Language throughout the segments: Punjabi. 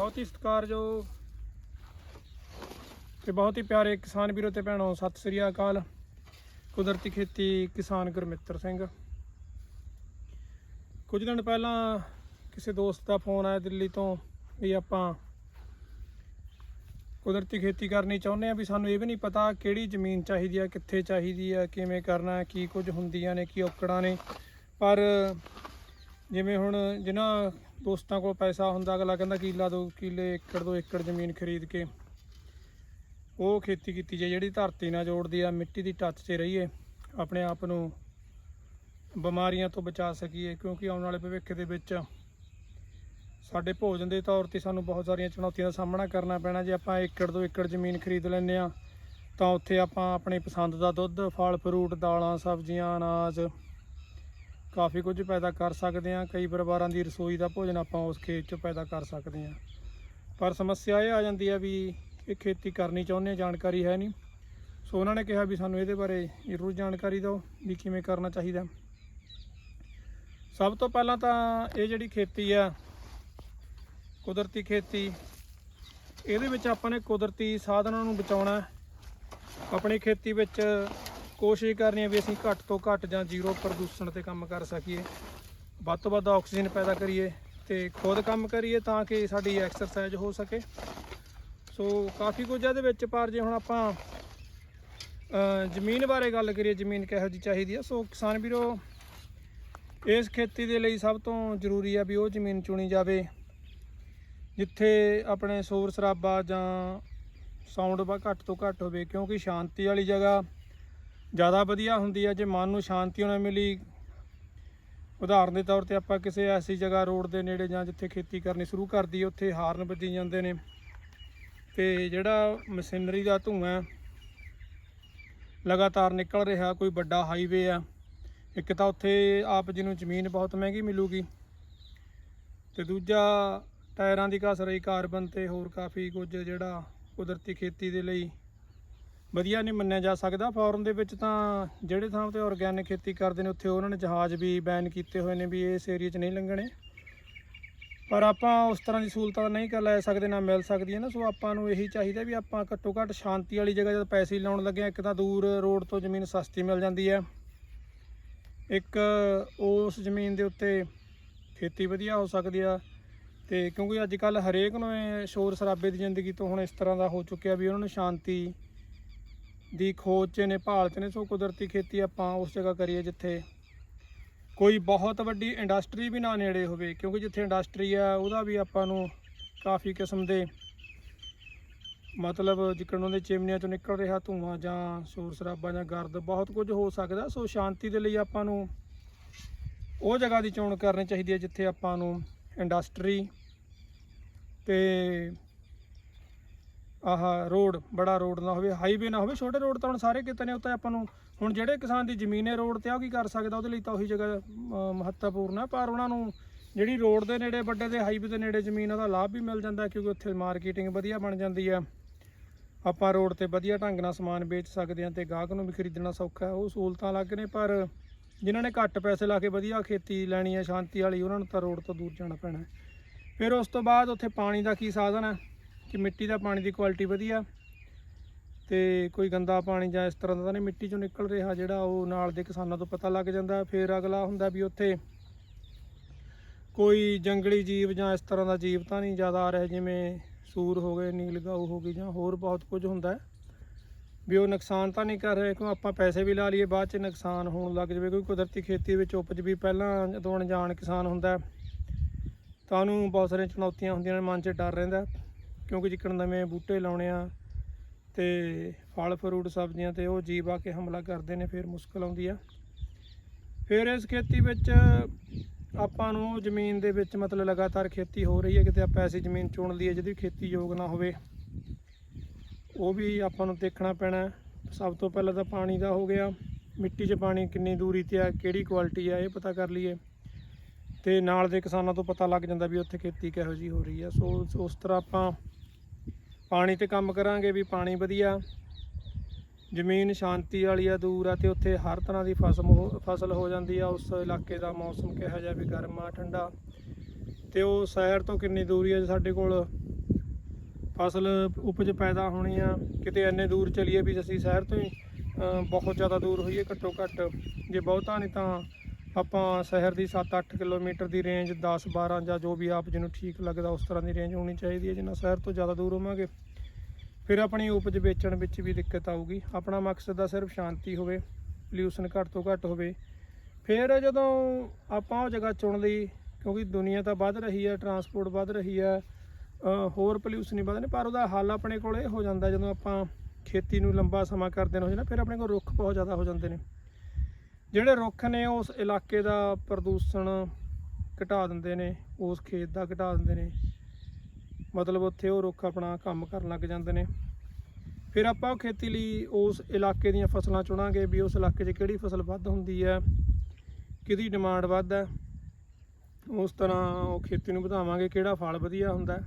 ਬਹੁਤ ਹੀ ਸਤਿਕਾਰਯੋਗ ਤੇ ਬਹੁਤ ਹੀ ਪਿਆਰੇ ਕਿਸਾਨ ਵੀਰੋ ਤੇ ਭੈਣੋ, ਸਤਿ ਸ੍ਰੀ ਅਕਾਲ। ਕੁਦਰਤੀ ਖੇਤੀ ਕਿਸਾਨ ਗੁਰਮਿੱਤਰ ਸਿੰਘ। ਕੁਝ ਦਿਨ ਪਹਿਲਾਂ ਕਿਸੇ ਦੋਸਤ ਦਾ ਫੋਨ ਆਇਆ ਦਿੱਲੀ ਤੋਂ ਵੀ ਆਪਾਂ ਕੁਦਰਤੀ ਖੇਤੀ ਕਰਨੀ ਚਾਹੁੰਦੇ ਆ ਵੀ ਸਾਨੂੰ ਇਹ ਵੀ ਨਹੀਂ ਪਤਾ ਕਿਹੜੀ ਜ਼ਮੀਨ ਚਾਹੀਦੀ ਆ, ਕਿੱਥੇ ਚਾਹੀਦੀ ਆ, ਕਿਵੇਂ ਕਰਨਾ ਕੀ ਕੁਝ ਹੁੰਦੀਆਂ ਨੇ, ਕੀ ਔਕੜਾਂ ਨੇ। ਪਰ ਜਿਵੇਂ ਹੁਣ ਜਿਨ੍ਹਾਂ ਦੋਸਤਾਂ ਕੋਲ ਪੈਸਾ ਹੁੰਦਾ, ਅਗਲਾ ਕਹਿੰਦਾ ਕਿੱਲਾ ਦੋ, ਕਿੱਲੇ ਏਕੜ ਦੋ ਏਕੜ ਜ਼ਮੀਨ ਖਰੀਦ ਕੇ। ਉਹ ਖੇਤੀ ਕੀਤੀ ਜਾਏ, ਜਿਹੜੀ ਧਰਤੀ ਨਾਲ ਜੋੜਦੀ ਆ, ਮਿੱਟੀ ਦੀ ਟੱਚ 'ਚ ਰਹੀਏ, ਆਪਣੇ ਆਪ ਨੂੰ ਬਿਮਾਰੀਆਂ ਤੋਂ ਬਚਾ ਸਕੀਏ, ਕਿਉਂਕਿ ਆਉਣ ਵਾਲੇ ਭਵਿੱਖ ਦੇ ਵਿੱਚ ਸਾਡੇ ਭੋਜਨ ਦੇ ਤੌਰ ਤੇ ਸਾਨੂੰ ਬਹੁਤ ਸਾਰੀਆਂ ਚੁਣੌਤੀਆਂ ਦਾ ਸਾਹਮਣਾ ਕਰਨਾ ਪੈਣਾ। ਜੇ ਆਪਾਂ ਏਕੜ ਦੋ ਏਕੜ ਜ਼ਮੀਨ ਖਰੀਦ ਲੈਂਦੇ ਆ ਤਾਂ ਉੱਥੇ ਆਪਾਂ ਆਪਣੀ ਪਸੰਦ ਦਾ ਦੁੱਧ, ਫਲ, ਫਰੂਟ, ਦਾਲਾਂ, ਸਬਜ਼ੀਆਂ, ਅਨਾਜ ਕਾਫੀ ਕੁਝ ਪੈਦਾ ਕਰ ਸਕਦੇ ਹਾਂ। ਕਈ ਪਰਿਵਾਰਾਂ ਦੀ ਰਸੋਈ ਦਾ ਭੋਜਨ ਆਪਾਂ ਉਸ ਖੇਤ 'ਚੋਂ ਪੈਦਾ ਕਰ ਸਕਦੇ ਹਾਂ। ਪਰ ਸਮੱਸਿਆ ਇਹ ਆ ਜਾਂਦੀ ਹੈ ਵੀ ਇਹ ਖੇਤੀ ਕਰਨੀ ਚਾਹੁੰਦੇ ਆ ਜਾਣਕਾਰੀ ਹੈ ਨਹੀਂ। ਸੋ ਉਹਨਾਂ ਨੇ ਕਿਹਾ ਵੀ ਸਾਨੂੰ ਇਹਦੇ ਬਾਰੇ ਜ਼ਰੂਰ ਜਾਣਕਾਰੀ ਦਿਓ ਵੀ ਕਿਵੇਂ ਕਰਨਾ ਚਾਹੀਦਾ। ਸਭ ਤੋਂ ਪਹਿਲਾਂ ਤਾਂ ਇਹ ਜਿਹੜੀ ਖੇਤੀ ਆ, ਕੁਦਰਤੀ ਖੇਤੀ, ਇਹਦੇ ਵਿੱਚ ਆਪਾਂ ਨੇ ਕੁਦਰਤੀ ਸਾਧਨਾਂ ਨੂੰ ਬਚਾਉਣਾ। ਆਪਣੀ ਖੇਤੀ ਵਿੱਚ ਕੋਸ਼ਿਸ਼ ਕਰਨੀ ਹੈ ਵੀ ਅਸੀਂ ਘੱਟ ਤੋਂ ਘੱਟ ਜਾਂ ਜ਼ੀਰੋ ਪ੍ਰਦੂਸ਼ਣ ਤੇ ਕੰਮ ਕਰ ਸਕੀਏ। ਵੱਧ ਤੋਂ ਵੱਧ ਆਕਸੀਜਨ ਪੈਦਾ ਕਰੀਏ ਤੇ ਖੁਦ ਕੰਮ ਕਰੀਏ ਤਾਂ ਕਿ ਸਾਡੀ ਐਕਸਰਸਾਈਜ਼ ਹੋ ਸਕੇ। ਸੋ ਕਾਫੀ ਕੁਝ ਇਹਦੇ ਵਿੱਚ, ਪਰ ਜੇ ਹੁਣ ਆਪਾਂ ਜ਼ਮੀਨ ਬਾਰੇ ਗੱਲ ਕਰੀਏ, ਜ਼ਮੀਨ ਕਿਹੋ ਜਿਹੀ ਚਾਹੀਦੀ ਆ। ਸੋ ਕਿਸਾਨ ਵੀਰੋ, ਇਸ ਖੇਤੀ ਦੇ ਲਈ ਸਭ ਤੋਂ ਜ਼ਰੂਰੀ ਆ ਵੀ ਉਹ ਜ਼ਮੀਨ ਚੁਣੀ ਜਾਵੇ, ਜਿੱਥੇ ਆਪਣੇ ਸ਼ੋਰ ਸ਼ਰਾਬਾ ਜਾਂ ਸਾਊਂਡ ਵਾ ਘੱਟ ਤੋਂ ਘੱਟ ਹੋਵੇ, ਕਿਉਂਕਿ ਸ਼ਾਂਤੀ ਵਾਲੀ ਜਗ੍ਹਾ ਜ਼ਿਆਦਾ ਵਧੀਆ ਹੁੰਦੀ ਹੈ ਜੇ ਮਨ ਨੂੰ ਸ਼ਾਂਤੀ ਨਾ ਮਿਲੀ। ਉਦਾਹਰਨ ਦੇ ਤੌਰ ਤੇ ਆਪਾਂ ਕਿਸੇ ਐਸੀ ਜਗ੍ਹਾ ਰੋਡ ਦੇ ਨੇੜੇ ਜਾਂ ਜਿੱਥੇ ਖੇਤੀ ਕਰਨੀ ਸ਼ੁਰੂ ਕਰ ਦਈਏ, ਉੱਥੇ ਹਾਰਨ ਵੱਜੀ ਜਾਂਦੇ ਨੇ। ਤੇ ਜਿਹੜਾ ਮਸ਼ੀਨਰੀ ਦਾ ਧੂੰਆਂ ਲਗਾਤਾਰ ਨਿਕਲ ਰਿਹਾ, ਕੋਈ ਵੱਡਾ ਹਾਈਵੇ ਆ, ਇੱਕ ਤਾਂ ਉੱਥੇ ਆਪ ਜੀ ਨੂੰ ਜ਼ਮੀਨ ਬਹੁਤ ਮਹਿੰਗੀ ਮਿਲੂਗੀ। ਤੇ ਦੂਜਾ ਟਾਇਰਾਂ ਦੀ ਘਸ ਰਹੀ, ਕਾਰਬਨ ਤੇ ਹੋਰ ਕਾਫੀ ਕੁਝ ਜਿਹੜਾ ਕੁਦਰਤੀ ਖੇਤੀ ਦੇ ਲਈ ਵਧੀਆ ਨਹੀਂ ਮੰਨਿਆ ਜਾ ਸਕਦਾ। ਫੋਰਨ ਦੇ ਵਿੱਚ ਤਾਂ ਜਿਹੜੇ ਥਾਂ ਤੇ ਆਰਗੈਨਿਕ ਖੇਤੀ ਕਰਦੇ ਨੇ ਉੱਥੇ ਉਹਨਾਂ ਨੇ ਜਹਾਜ਼ ਵੀ ਬੈਨ ਕੀਤੇ ਹੋਏ ਨੇ ਵੀ ਇਸ ਏਰੀਆ 'ਚ ਨਹੀਂ ਲੰਘਣੇ। ਪਰ ਆਪਾਂ ਉਸ ਤਰ੍ਹਾਂ ਦੀ ਸਹੂਲਤਾਂ ਨਹੀਂ ਕਰ ਲੈ ਸਕਦੇ ਨਾ ਮਿਲ ਸਕਦੀਆਂ ਨਾ। ਸੋ ਆਪਾਂ ਨੂੰ ਇਹੀ ਚਾਹੀਦਾ ਵੀ ਆਪਾਂ ਘੱਟੋ ਘੱਟ ਸ਼ਾਂਤੀ ਵਾਲੀ ਜਗ੍ਹਾ ਜਦ ਪੈਸੇ ਲਾਉਣ ਲੱਗੇ ਹਾਂ, ਇੱਕ ਤਾਂ ਦੂਰ ਰੋਡ ਤੋਂ ਜ਼ਮੀਨ ਸਸਤੀ ਮਿਲ ਜਾਂਦੀ ਹੈ। ਇੱਕ ਉਸ ਜ਼ਮੀਨ ਦੇ ਉੱਤੇ ਖੇਤੀ ਵਧੀਆ ਹੋ ਸਕਦੀ ਆ। ਤੇ ਕਿਉਂਕਿ ਅੱਜ ਕੱਲ ਹਰੇਕ ਨੂੰ ਇਹ ਸ਼ੋਰ ਸ਼ਰਾਬੇ ਦੀ ਜ਼ਿੰਦਗੀ ਤੋਂ ਹੁਣ ਇਸ ਤਰ੍ਹਾਂ ਦਾ ਹੋ ਚੁੱਕਿਆ ਵੀ ਉਹਨਾਂ ਨੂੰ ਸ਼ਾਂਤੀ ਦੀ ਖੋਜ 'ਚ ਨੇ ਭਾਲ 'ਚ ਨੇ, ਸੋ ਕੁਦਰਤੀ ਖੇਤੀ ਆਪਾਂ ਉਸ ਜਗ੍ਹਾ ਕਰੀਏ ਜਿੱਥੇ ਕੋਈ ਬਹੁਤ ਵੱਡੀ ਇੰਡਸਟਰੀ ਵੀ ਨਾ ਨੇੜੇ ਹੋਵੇ, ਕਿਉਂਕਿ ਜਿੱਥੇ ਇੰਡਸਟਰੀ ਆ, ਉਹਦਾ ਵੀ ਆਪਾਂ ਨੂੰ ਕਾਫੀ ਕਿਸਮ ਦੇ ਮਤਲਬ ਜਿੱਕਣ ਉਹਦੇ ਚਿਮਨੀਆਂ ਚੋਂ ਨਿਕਲ ਰਿਹਾ ਧੂੰਆਂ ਜਾਂ ਸ਼ੋਰ ਸ਼ਰਾਬਾ ਜਾਂ ਗਰਦ, ਬਹੁਤ ਕੁਝ ਹੋ ਸਕਦਾ, ਸੋ ਸ਼ਾਂਤੀ ਦੇ ਲਈ ਆਪਾਂ ਨੂੰ ਉਹ ਜਗ੍ਹਾ ਦੀ ਚੋਣ ਕਰਨੀ ਚਾਹੀਦੀ ਹੈ ਜਿੱਥੇ ਆਪਾਂ ਨੂੰ ਇੰਡਸਟਰੀ ਤੇ ਆਹ ਰੋਡ ਬੜਾ ਰੋਡ ਨਾ ਹੋਵੇ ਹਾਈਵੇ ਨਾ ਹੋਵੇ ਛੋਟੇ ਰੋਡ ਤਾਂ ਹੁਣ ਸਾਰੇ ਕਿਤੇ ਨੇ ਉੱਤੇ ਆਪਾਂ ਨੂੰ ਹੁਣ ਜਿਹੜੇ ਕਿਸਾਨ ਦੀ ਜ਼ਮੀਨ ਹੈ ਰੋਡ ਤੇ ਆ ਉਹ ਕੀ ਕਰ ਸਕਦਾ ਉਹਦੇ ਲਈ ਤਾਂ ਉਹੀ ਜਗ੍ਹਾ ਮਹੱਤਵਪੂਰਨ ਹੈ ਪਰ ਉਹਨਾਂ ਨੂੰ ਜਿਹੜੀ ਰੋਡ ਦੇ ਨੇੜੇ ਵੱਡੇ ਦੇ ਹਾਈਵੇ ਦੇ ਨੇੜੇ ਜ਼ਮੀਨ ਆ, ਉਹਦਾ ਲਾਭ ਵੀ ਮਿਲ ਜਾਂਦਾ ਕਿਉਂਕਿ ਉੱਥੇ ਮਾਰਕੀਟਿੰਗ ਵਧੀਆ ਬਣ ਜਾਂਦੀ ਹੈ। ਆਪਾਂ ਰੋਡ ਤੇ ਵਧੀਆ ਢੰਗ ਨਾਲ ਸਮਾਨ ਵੇਚ ਸਕਦੇ ਹਾਂ ਤੇ ਗਾਹਕ ਨੂੰ ਵੀ ਖਰੀਦਣਾ ਸੌਖਾ ਹੈ ਉਹ ਸਹੂਲਤਾਂ ਲੱਗ ਨੇ ਪਰ ਜਿਨ੍ਹਾਂ ਨੇ ਘੱਟ ਪੈਸੇ ਲਾ ਕੇ ਵਧੀਆ ਖੇਤੀ ਲੈਣੀ ਹੈ ਸ਼ਾਂਤੀ ਵਾਲੀ ਉਹਨਾਂ ਨੂੰ ਤਾਂ ਰੋਡ ਤੋਂ ਦੂਰ ਜਾਣਾ ਪੈਣਾ ਫਿਰ ਉਸ ਤੋਂ ਬਾਅਦ ਉੱਥੇ ਪਾਣੀ ਦਾ ਕੀ ਸਾਧਨ ਹੈ? ਕਿ ਮਿੱਟੀ ਦਾ ਪਾਣੀ ਦੀ ਕੁਆਲਿਟੀ ਵਧੀਆ ਤੇ ਕੋਈ ਗੰਦਾ ਪਾਣੀ ਜਾਂ ਇਸ ਤਰ੍ਹਾਂ ਦਾ ਤਾਂ ਨਹੀਂ ਮਿੱਟੀ ਚੋਂ ਨਿਕਲ ਰਿਹਾ ਜਿਹੜਾ ਉਹ ਨਾਲ ਦੇ ਕਿਸਾਨਾਂ ਤੋਂ ਪਤਾ ਲੱਗ ਜਾਂਦਾ। ਫਿਰ ਅਗਲਾ ਹੁੰਦਾ ਵੀ ਉੱਥੇ ਕੋਈ ਜੰਗਲੀ ਜੀਵ ਜਾਂ ਇਸ ਤਰ੍ਹਾਂ ਦਾ ਜੀਵ ਤਾਂ ਨਹੀਂ ਜ਼ਿਆਦਾ ਆ ਰਿਹਾ ਜਿਵੇਂ ਸੂਰ ਹੋ ਗਏ, ਨੀਲਗਾਊ ਹੋ ਗਈ ਜਾਂ ਹੋਰ ਬਹੁਤ ਕੁਝ ਹੁੰਦਾ। ਵੀ ਉਹ ਨੁਕਸਾਨ ਤਾਂ ਨਹੀਂ ਕਰ ਰਹੇ, ਕਿਉਂ ਆਪਾਂ ਪੈਸੇ ਵੀ ਲਾ ਲਈਏ, ਬਾਅਦ ਚ ਨੁਕਸਾਨ ਹੋਣ ਲੱਗ ਜਾਵੇ। ਕੋਈ ਕੁਦਰਤੀ ਖੇਤੀ ਵਿੱਚ ਉਪਜ ਵੀ ਪਹਿਲਾਂ ਜਦੋਂ ਅਣਜਾਣ ਕਿਸਾਨ ਹੁੰਦਾ, ਤਾਂ ਉਹਨੂੰ ਬਹੁਤ ਸਾਰੀਆਂ ਚੁਣੌਤੀਆਂ ਹੁੰਦੀਆਂ ਨੇ, ਮਨ 'ਚ ਡਰ ਰਹਿੰਦਾ। ਕਿਉਂਕਿ ਜਿੱਕਣ ਨਵੇਂ ਬੂਟੇ ਲਾਉਣੇ ਆ ਤੇ ਫਲ ਫਰੂਟ ਸਬਜ਼ੀਆਂ ਤੇ ਉਹ ਜੀਵ ਆ ਕੇ ਹਮਲਾ ਕਰਦੇ ਨੇ, ਫਿਰ ਮੁਸ਼ਕਲ ਆਉਂਦੀ ਆ। ਫਿਰ ਇਸ ਖੇਤੀ ਵਿੱਚ ਆਪਾਂ ਨੂੰ ਜ਼ਮੀਨ ਦੇ ਵਿੱਚ ਮਤਲਬ ਲਗਾਤਾਰ ਖੇਤੀ ਹੋ ਰਹੀ ਹੈ, ਕਿਤੇ ਆਪਾਂ ਐਸੀ ਜ਼ਮੀਨ ਚੁਣ ਲਈਏ ਜਿਹਦੀ ਖੇਤੀ ਯੋਗ ਨਾ ਹੋਵੇ। ਉਹ ਵੀ ਆਪਾਂ ਨੂੰ ਦੇਖਣਾ ਪੈਣਾ ਸਭ ਤੋਂ ਪਹਿਲਾਂ ਤਾਂ ਪਾਣੀ ਦਾ ਹੋ ਗਿਆ। ਮਿੱਟੀ 'ਚ ਪਾਣੀ ਕਿੰਨੀ ਦੂਰੀ ਤੇ ਆ, ਕਿਹੜੀ ਕੁਆਲਿਟੀ ਆ, ਇਹ ਪਤਾ ਕਰ ਲਈਏ। ਤੇ ਨਾਲ ਦੇ ਕਿਸਾਨਾਂ ਤੋਂ ਪਤਾ ਲੱਗ ਜਾਂਦਾ ਵੀ ਉੱਥੇ ਖੇਤੀ ਕਿਹੋ ਜੀ ਹੋ ਰਹੀ ਆ। ਸੋ ਉਸ ਤਰ੍ਹਾਂ ਆਪਾਂ ਪਾਣੀ ਤੇ ਕੰਮ ਕਰਾਂਗੇ ਵੀ ਪਾਣੀ ਵਧੀਆ। ਜ਼ਮੀਨ ਸ਼ਾਂਤੀ ਵਾਲੀ ਆ, ਦੂਰ ਆ ਤੇ ਉੱਥੇ ਹਰ ਤਰ੍ਹਾਂ ਦੀ ਫਸਲ ਹੋ- ਫਸਲ ਹੋ ਜਾਂਦੀ ਆ। ਉਸ ਇਲਾਕੇ ਦਾ ਮੌਸਮ ਕਿਹੋ ਜਿਹਾ ਵੀ ਗਰਮ ਆ ਠੰਡਾ। ਤੇ ਉਹ ਸ਼ਹਿਰ ਤੋਂ ਕਿੰਨੀ ਦੂਰੀ ਆ ਸਾਡੇ ਕੋਲ? ਫਸਲ ਉਪਜ ਪੈਦਾ ਹੋਣੀ ਆ। ਕਿਤੇ ਇੰਨੇ ਦੂਰ ਚਲੀਏ ਵੀ ਅਸੀਂ ਸ਼ਹਿਰ ਤੋਂ ਹੀ ਬਹੁਤ ਜ਼ਿਆਦਾ ਦੂਰ ਹੋਈਏ ਘੱਟੋ ਘੱਟ। ਜੇ ਬਹੁਤਾ ਨਹੀਂ ਤਾਂ ਆਪਾਂ ਸ਼ਹਿਰ ਦੀ 7-8 ਕਿਲੋਮੀਟਰ ਦੀ ਰੇਂਜ 10-12 ਜਾਂ ਜੋ ਵੀ ਆਪ ਜਿਹਨੂੰ ਠੀਕ ਲੱਗਦਾ ਉਸ ਤਰ੍ਹਾਂ ਦੀ ਰੇਂਜ ਹੋਣੀ ਚਾਹੀਦੀ ਹੈ, ਜਿੰਨਾ ਸ਼ਹਿਰ ਤੋਂ ਜ਼ਿਆਦਾ ਦੂਰ ਹੋਵਾਂਗੇ। ਫਿਰ ਆਪਣੀ ਉਪਜ ਵੇਚਣ ਵਿੱਚ ਵੀ ਦਿੱਕਤ ਆਊਗੀ। ਆਪਣਾ ਮਕਸਦ ਆ ਸਿਰਫ ਸ਼ਾਂਤੀ ਹੋਵੇ ਪੋਲਿਊਸ਼ਨ ਘੱਟ ਤੋਂ ਘੱਟ ਹੋਵੇ। ਫਿਰ ਜਦੋਂ ਆਪਾਂ ਉਹ ਜਗ੍ਹਾ ਚੁਣ ਲਈ, ਕਿਉਂਕਿ ਦੁਨੀਆ ਤਾਂ ਵੱਧ ਰਹੀ ਹੈ ਟਰਾਂਸਪੋਰਟ ਵੱਧ ਰਹੀ ਹੈ ਹੋਰ ਪੋਲਿਊਸ਼ਨ ਹੀ ਵੱਧ ਨੇ ਪਰ ਉਹਦਾ ਹੱਲ ਆਪਣੇ ਕੋਲ ਇਹ ਹੋ ਜਾਂਦਾ, ਜਦੋਂ ਆਪਾਂ ਖੇਤੀ ਨੂੰ ਲੰਬਾ ਸਮਾਂ ਕਰਦੇ ਨੇ, ਹੋ ਜਾਣਾ ਫਿਰ ਆਪਣੇ ਕੋਲ ਰੁੱਖ ਬਹੁਤ ਜ਼ਿਆਦਾ ਹੋ ਜਾਂਦੇ ਨੇ। ਜਿਹੜੇ ਰੁੱਖ ਨੇ ਉਸ ਇਲਾਕੇ ਦਾ ਪ੍ਰਦੂਸ਼ਣ ਘਟਾ ਦਿੰਦੇ ਨੇ, ਉਸ ਖੇਤ ਦਾ ਘਟਾ ਦਿੰਦੇ ਨੇ, ਮਤਲਬ ਉੱਥੇ ਉਹ ਰੁੱਖ ਆਪਣਾ ਕੰਮ ਕਰਨ ਲੱਗ ਜਾਂਦੇ ਨੇ ਫਿਰ ਆਪਾਂ ਉਹ ਖੇਤੀ ਲਈ ਉਸ ਇਲਾਕੇ ਦੀਆਂ ਫਸਲਾਂ ਚੁਣਾਂਗੇ ਵੀ ਉਸ ਇਲਾਕੇ 'ਚ ਕਿਹੜੀ ਫਸਲ ਵੱਧ ਹੁੰਦੀ ਹੈ, ਕਿਹਦੀ ਡਿਮਾਂਡ ਵੱਧ ਹੈ ਉਸ ਤਰ੍ਹਾਂ ਉਹ ਖੇਤੀ ਨੂੰ ਵਧਾਵਾਂਗੇ, ਕਿਹੜਾ ਫਲ ਵਧੀਆ ਹੁੰਦਾ ਹੈ।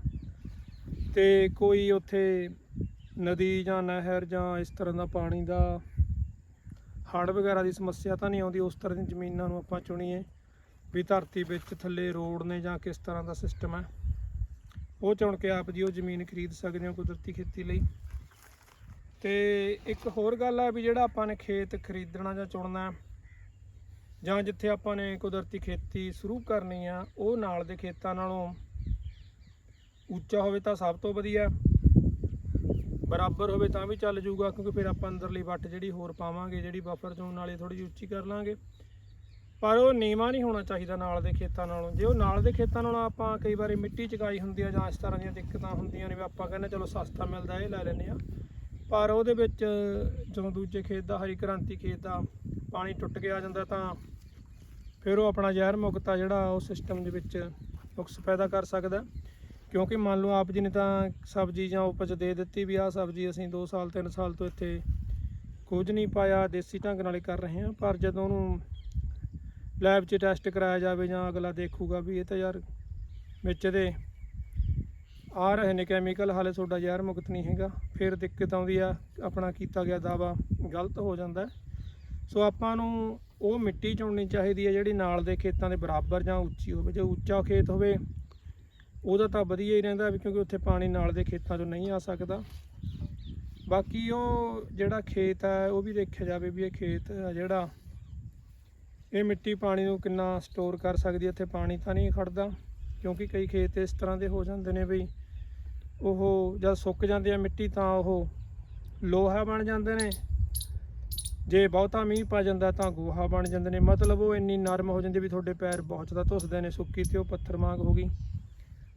ਤੇ ਕੋਈ ਉੱਥੇ ਨਦੀ ਜਾਂ ਨਹਿਰ ਜਾਂ ਇਸ ਤਰ੍ਹਾਂ ਦਾ ਪਾਣੀ ਦਾ ਹੜ੍ਹ ਵਗੈਰਾ ਦੀ ਸਮੱਸਿਆ ਤਾਂ ਨਹੀਂ ਆਉਂਦੀ, ਉਸ ਤਰ੍ਹਾਂ ਦੀ ਜ਼ਮੀਨਾਂ ਨੂੰ ਆਪਾਂ ਚੁਣੀਏ ਵੀ ਧਰਤੀ ਵਿੱਚ ਥੱਲੇ ਰੋਡ ਨੇ ਜਾਂ ਕਿਸ ਤਰ੍ਹਾਂ ਦਾ ਸਿਸਟਮ ਹੈ। ਉਹ ਚੁਣ ਕੇ ਆਪ ਜੀ ਉਹ ਜ਼ਮੀਨ ਖਰੀਦ ਸਕਦੇ ਹੋ ਕੁਦਰਤੀ ਖੇਤੀ ਲਈ। ਤੇ ਇੱਕ ਹੋਰ ਗੱਲ ਹੈ ਵੀ ਜਿਹੜਾ ਆਪਾਂ ਨੇ ਖੇਤ ਖਰੀਦਣਾ ਜਾਂ ਚੁਣਨਾ ਜਾਂ ਜਿੱਥੇ ਆਪਾਂ ਨੇ ਕੁਦਰਤੀ ਖੇਤੀ ਸ਼ੁਰੂ ਕਰਨੀ ਆ ਉਹ ਨਾਲ ਦੇ ਖੇਤਾਂ ਨਾਲੋਂ ਉੱਚਾ ਹੋਵੇ ਤਾਂ ਸਭ ਤੋਂ ਵਧੀਆ ਬਰਾਬਰ ਹੋਵੇ ਤਾਂ ਵੀ ਚੱਲ ਜਾਊਗਾ ਕਿਉਂਕਿ ਫਿਰ ਆਪਾਂ ਅੰਦਰਲੀ ਵੱਟ ਜਿਹੜੀ ਹੋਰ ਪਾਵਾਂਗੇ, ਜਿਹੜੀ ਬਫਰ ਜ਼ੋਨ ਨਾਲੇ ਥੋੜੀ ਜਿਹੀ ਉੱਚੀ ਕਰ ਲਾਂਗੇ। ਪਰ ਉਹ ਨੀਵਾਂ ਨਹੀਂ ਹੋਣਾ ਚਾਹੀਦਾ ਨਾਲ ਦੇ ਖੇਤਾਂ ਨਾਲੋਂ। ਜੇ ਉਹ ਨਾਲ ਦੇ ਖੇਤਾਂ ਨਾਲੋਂ ਆਪਾਂ ਕਈ ਵਾਰੀ ਮਿੱਟੀ ਚਕਾਈ ਹੁੰਦੀ ਆ ਜਾਂ ਇਸ ਤਰ੍ਹਾਂ ਦੀਆਂ ਦਿੱਕਤਾਂ ਹੁੰਦੀਆਂ ਨੇ ਵੀ ਆਪਾਂ ਕਹਿੰਦੇ ਚਲੋ ਸਸਤਾ ਮਿਲਦਾ, ਇਹ ਲੈ ਲੈਂਦੇ ਆ ਪਰ ਉਹਦੇ ਵਿੱਚ ਜਦੋਂ ਦੂਜੇ ਖੇਤ ਦਾ, ਹਰੀ ਕ੍ਰਾਂਤੀ ਖੇਤ ਦਾ ਪਾਣੀ ਟੁੱਟ ਕੇ ਆ ਜਾਂਦਾ ਤਾਂ ਫਿਰ ਉਹ ਆਪਣਾ ਜ਼ਹਿਰ ਮੁਕਤਾ ਜਿਹੜਾ ਉਹ ਸਿਸਟਮ ਦੇ ਵਿੱਚ ਨੁਕਸ ਪੈਦਾ ਕਰ ਸਕਦਾ। ਕਿਉਂਕਿ ਮੰਨ ਲਓ ਆਪ ਜੀ ਨੇ ਤਾਂ ਸਬਜ਼ੀ ਜਾਂ ਉਪਜ ਦੇ ਦਿੱਤੀ ਵੀ ਆਹ ਸਬਜ਼ੀ ਅਸੀਂ 2 ਸਾਲ 3 ਸਾਲ ਤੋਂ ਇੱਥੇ ਕੁਝ ਨਹੀਂ ਪਾਇਆ, ਦੇਸੀ ਢੰਗ ਨਾਲ ਹੀ ਕਰ ਰਹੇ ਹਾਂ। ਪਰ ਜਦੋਂ ਉਹਨੂੰ ਲੈਬ 'ਚ ਟੈਸਟ ਕਰਾਇਆ ਜਾਵੇ ਜਾਂ ਅਗਲਾ ਦੇਖੂਗਾ ਵੀ ਇਹ ਤਾਂ ਯਾਰ ਵਿੱਚ ਦੇ ਆ ਰਹੇ ਨੇ ਕੈਮੀਕਲ ਹਾਲੇ ਤੁਹਾਡਾ ਜ਼ਹਿਰ ਮੁਕਤ ਨਹੀਂ ਹੈਗਾ। ਫਿਰ ਦਿੱਕਤ ਆਉਂਦੀ ਆ, ਆਪਣਾ ਕੀਤਾ ਗਿਆ ਦਾਵਾ ਗਲਤ ਹੋ ਜਾਂਦਾ। ਸੋ ਆਪਾਂ ਨੂੰ ਉਹ ਮਿੱਟੀ ਚੁਣਨੀ ਚਾਹੀਦੀ ਹੈ ਜਿਹੜੀ ਨਾਲ ਦੇ ਖੇਤਾਂ ਦੇ ਬਰਾਬਰ ਜਾਂ ਉੱਚੀ ਹੋਵੇ। ਜੇ ਉੱਚਾ ਖੇਤ ਹੋਵੇ ਉਹਦਾ ਤਾਂ ਵਧੀਆ ਹੀ ਰਹਿੰਦਾ ਵੀ ਕਿਉਂਕਿ ਉੱਥੇ ਪਾਣੀ ਨਾਲ ਦੇ ਖੇਤਾਂ 'ਚੋਂ ਨਹੀਂ ਆ ਸਕਦਾ। ਬਾਕੀ ਉਹ ਜਿਹੜਾ ਖੇਤ ਹੈ, ਉਹ ਵੀ ਦੇਖਿਆ ਜਾਵੇ ਵੀ ਇਹ ਖੇਤ ਆ ਜਿਹੜਾ, ਇਹ ਮਿੱਟੀ ਪਾਣੀ ਨੂੰ ਕਿੰਨਾ ਸਟੋਰ ਕਰ ਸਕਦੀ ਹੈ, ਇੱਥੇ ਪਾਣੀ ਤਾਂ ਨਹੀਂ ਖੜਦਾ। ਕਿਉਂਕਿ ਕਈ ਖੇਤ ਇਸ ਤਰ੍ਹਾਂ ਦੇ ਹੋ ਜਾਂਦੇ ਨੇ ਵੀ ਉਹ ਜਦ ਸੁੱਕ ਜਾਂਦੇ ਆ ਮਿੱਟੀ ਤਾਂ ਉਹ ਲੋਹਾ ਬਣ ਜਾਂਦੇ ਨੇ। ਜੇ ਬਹੁਤਾ ਮੀਂਹ ਪਾ ਜਾਂਦਾ ਤਾਂ ਗੋਹਾ ਬਣ ਜਾਂਦੇ ਨੇ। ਮਤਲਬ ਉਹ ਇੰਨੀ ਨਰਮ ਹੋ ਜਾਂਦੀ ਵੀ ਤੁਹਾਡੇ ਪੈਰ ਬਹੁਤ ਜ਼ਿਆਦਾ ਧੁੱਸਦੇ ਨੇ, ਸੁੱਕੀ ਤੇ ਉਹ ਪੱਥਰ ਵਾਂਗ ਹੋ ਗਈ।